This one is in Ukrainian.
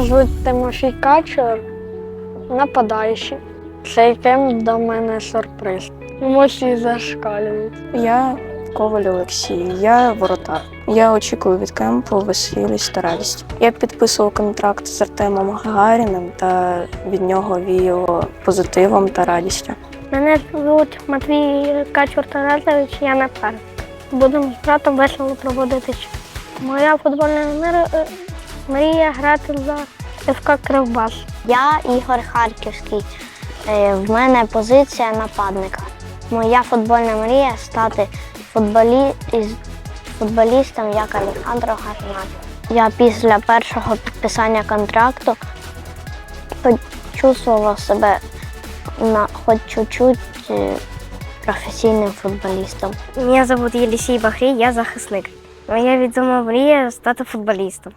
Мене звуть Тимофій Качур, нападаючий. Цей кем до мене сюрприз. Емоції зашкалюють. Я Коваль Олексій, я воротар. Я очікую від кемпу веселість та радість. Я підписував контракт з Артемом Гагаріним та від нього віяло позитивом та радістю. Мене звуть Матвій Качур Таразович, я напарник. Будемо з братом весело проводити час. Моя футбольна мрія грати за ФК Кривбас. Я Ігор Харківський. Е, В мене позиція нападника. Моя футбольна мрія стати футболі... футболістом як Алехандро Гарнат. Я після першого підписання контракту почувствував себе на хоч чуть-чуть е, професійним футболістом. Мене звуть Єлісій Бахрій, я захисник. Моя відома мрія стати футболістом.